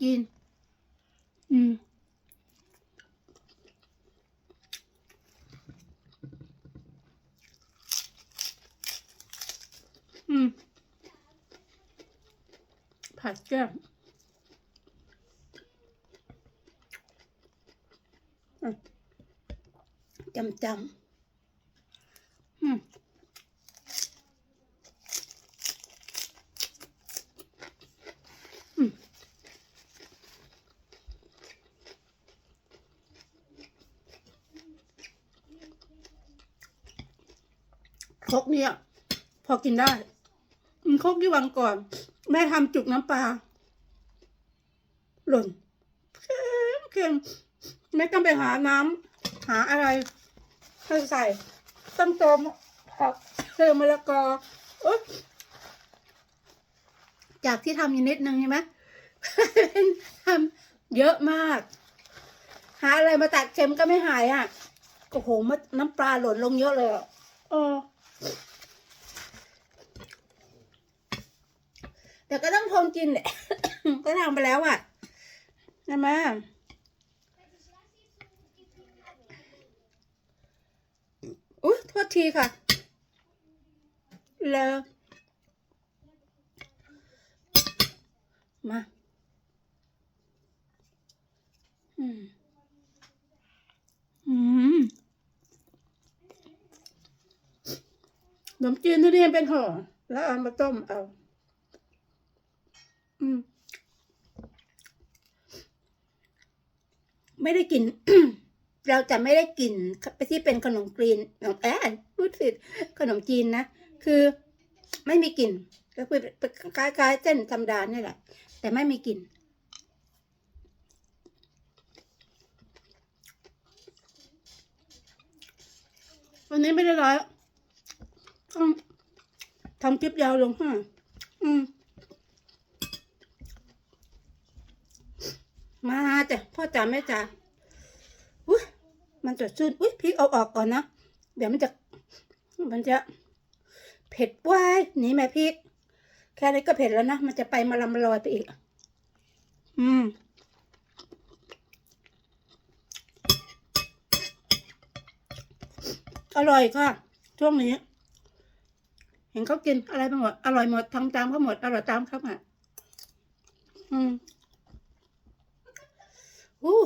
กิน อืมอืมผัดแก้มอะจำจำอืม คกเนี่ยพอกินได้คกที่วางก่อน แม่ทำจุกน้ำปลาหล่นเค็มเค็มไม่ต้องไปหาน้ำหาอะไรให้ใส่ต้มต้มผักเติมมะละกออุ๊ยจากที่ทำอยู่นิดนึงใช่ไหมทำเยอะมาก หาอะไรมาตัดเค็มก็ไม่หายอะโอ้โหมน้ำปลาหล่นลงเยอะเลยอะเออ แต่ก็ต้องทนกินแหละ ก็ทำไปแล้วอะใช่ไหมอุ้ยโทษทีค่ะ แล้ว มา อืม อืมข นมจีนทุเรียนเป็นห่อแล้วเอามาต้มเอา อืม ไม่ได้กิน เราจะไม่ได้กินไปที่เป็นขนมกรีนขนมแอนพูดผิดขนมจีนนะ คือไม่มีกลิ่นก็คือคล้ายๆเส้นธรรมดาเนี่ยแหละ แต่ไม่มีกลิ่นวันนี้ไม่ได้ร้อย ทำคลิปยาวลงห้าอืม มาจ้ะพ่อจ๋าแม่จ๋าอุ้ยมันจะชื่นอุ้ยพริกเอาออกก่อนนะ เดี๋ยวมันจะ มันจะ เผ็ดว้ายหนีแม่พริก แค่นี้ก็เผ็ดแล้วนะ มันจะไปมาลำลอยไปอีก อืมอร่อยค่ะ ช่วงนี้ ห็นเขากินอะไรไปหมด อร่อยหมดทำตามเขาหมด อร่อยตามเขาอะอืมอู้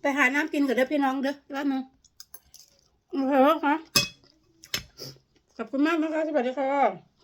ไปหาน้ำกินกับเด้อพี่น้องเด้อร้านนึงโอเคค่ะขอบคุณมากนะคะสวัสดีค่ะ